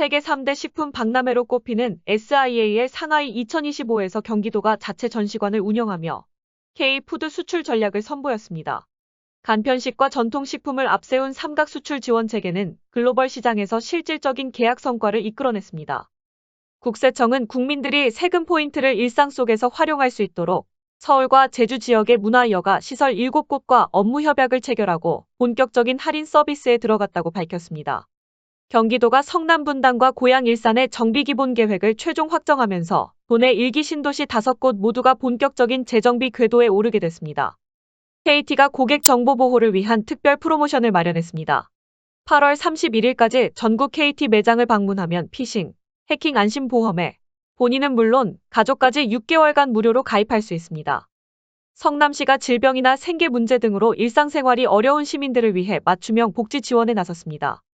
세계 3대 식품 박람회로 꼽히는 SIA의 상하이 2025에서 경기도가 자체 전시관을 운영하며 K-푸드 수출 전략을 선보였습니다. 간편식과 전통식품을 앞세운 삼각 수출 지원 체계는 글로벌 시장에서 실질적인 계약 성과를 이끌어냈습니다. 국세청은 국민들이 세금 포인트를 일상 속에서 활용할 수 있도록 서울과 제주 지역의 문화 여가 시설 7곳과 업무 협약을 체결하고 본격적인 할인 서비스에 들어갔다고 밝혔습니다. 경기도가 성남 분당과 고양 일산의 정비 기본 계획을 최종 확정하면서 도내 1기 신도시 5곳 모두가 본격적인 재정비 궤도에 오르게 됐습니다. KT가 고객 정보 보호를 위한 특별 프로모션을 마련했습니다. 8월 31일까지 전국 KT 매장을 방문하면 피싱, 해킹 안심 보험에 본인은 물론 가족까지 6개월간 무료로 가입할 수 있습니다. 성남시가 질병이나 생계 문제 등으로 일상생활이 어려운 시민들을 위해 맞춤형 복지 지원에 나섰습니다.